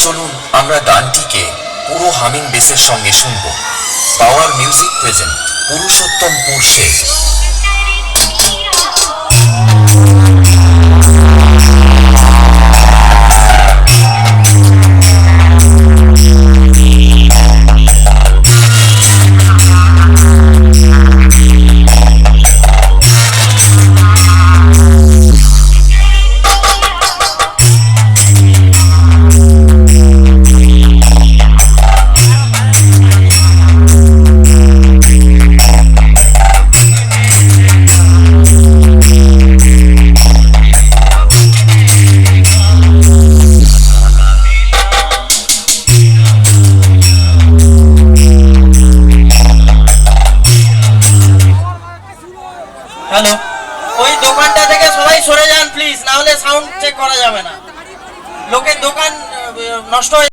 চলুন আমরা গানটিকে পুরো হামিং বেসের সঙ্গে শুনব। পাওয়ার মিউজিক প্রেজেন্ট পুরুষোত্তম পুরুষে হ্যালো, ওই দোকানটা থেকে সবাই সরে যান প্লিজ না হলে সাউন্ড চেক করা যাবে না। লোকের দোকান নষ্ট হয়ে